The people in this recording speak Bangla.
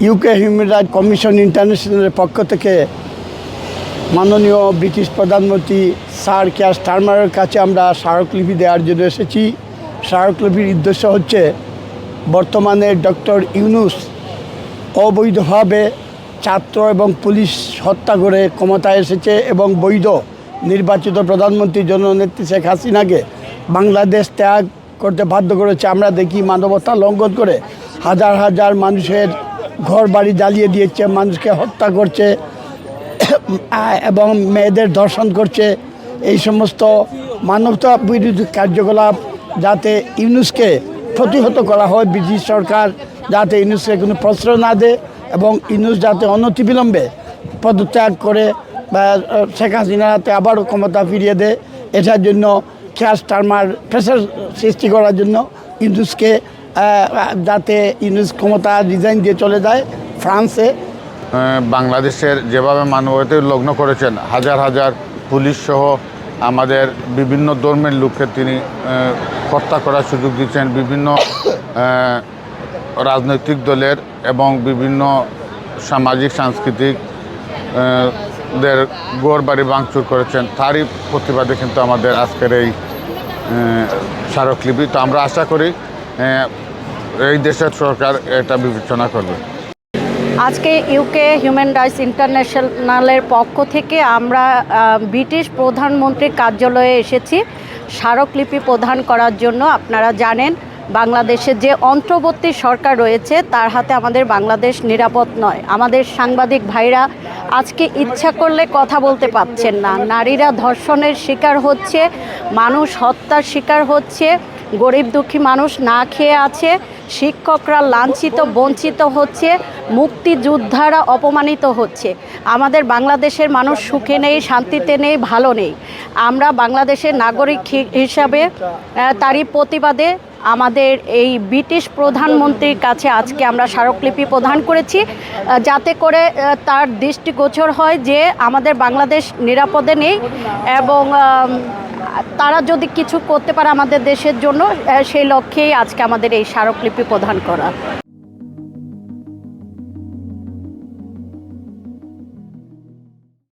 ইউকে হিউম্যান রাইট কমিশন ইন্টারন্যাশনালের পক্ষ থেকে মাননীয় ব্রিটিশ প্রধানমন্ত্রী স্যার ক্যাশ টার্মারের কাছে আমরা স্মারকলিপি দেওয়ার জন্য এসেছি। স্মারকলিপির উদ্দেশ্য হচ্ছে বর্তমানে ডক্টর ইউনুস অবৈধভাবে ছাত্র এবং পুলিশ হত্যা করে ক্ষমতায় এসেছে এবং বৈধ নির্বাচিত প্রধানমন্ত্রী জননেত্রী শেখ হাসিনাকে বাংলাদেশ ত্যাগ করতে বাধ্য করেছে। আমরা দেখি মানবতা লঙ্ঘন করে হাজার হাজার মানুষের ঘর বাড়ি জ্বালিয়ে দিয়েছে, মানুষকে হত্যা করছে, এবং মেয়েদের দর্শন করছে। এই সমস্ত মানবতা বিরোধী কার্যকলাপ যাতে ইউনুসকে প্রতিহত করা হয়, ব্রিটিশ সরকার যাতে ইউনুসকে কোনো প্রশ্রয় না দেয় এবং ইউনুস যাতে অনতিবিলম্বে পদত্যাগ করে, বা শেখ হাসিনার হাতে আবারও ক্ষমতা ফিরিয়ে দেয়। এটার জন্য ক্যাশ টার্মার প্রেশার সৃষ্টি করার জন্য ইউনুসকে যাতে ইউনুস ক্ষমতা ডিজাইন দিয়ে চলে যায় ফ্রান্সে। বাংলাদেশের যেভাবে মানবতায় লগ্ন করেছেন, হাজার হাজার পুলিশ সহ আমাদের বিভিন্ন ধর্মের লোককে তিনি হত্যা করার সুযোগ দিচ্ছেন। বিভিন্ন রাজনৈতিক দলের এবং বিভিন্ন সামাজিক, সাংস্কৃতিক দের গড় বাড়ি ভাঙচুর করেছেন। তারই প্রতিবাদে কিন্তু আমাদের আজকের এই স্মারকলিপি। তো আমরা আশা করি এই দেশের সরকার এটা বিবেচনা করবে। আজকে ইউকে হিউম্যান রাইটস ইন্টারন্যাশনালের পক্ষ থেকে আমরা ব্রিটিশ প্রধানমন্ত্রীর কার্যালয়ে এসেছি। স্মারকলিপি প্রদান করার জন্য আপনারা জানেন বাংলাদেশের যে অন্তর্বর্তী সরকার রয়েছে, তার হাতে আমাদের বাংলাদেশ নিরাপদ নয়। আমাদের সাংবাদিক ভাইরা আজকে ইচ্ছা করলে কথা বলতে পারছেন না। নারীরা ধর্ষণের শিকার হচ্ছে, মানুষ হত্যার শিকার হচ্ছে গরিব দুঃখী মানুষ না খেয়ে আছে, শিক্ষকরা লাঞ্ছিত, বঞ্চিত হচ্ছে, মুক্তিযোদ্ধারা অপমানিত হচ্ছে। আমাদের বাংলাদেশের মানুষ সুখে নেই, শান্তিতে নেই, ভালো নেই। আমরা বাংলাদেশের নাগরিক হিসাবে তারই প্রতিবাদে আমাদের এই ব্রিটিশ প্রধানমন্ত্রীর কাছে আজকে আমরা স্মারকলিপি প্রদান করেছি যাতে করে তার দৃষ্টিগোচর হয় যে আমাদের বাংলাদেশ নিরাপদে নেই এবং তারা যদি কিছু করতে পারে আমাদের দেশের জন্য সেই লক্ষ্যেই আজকে আমাদের এই স্মারকলিপি প্রদান করা।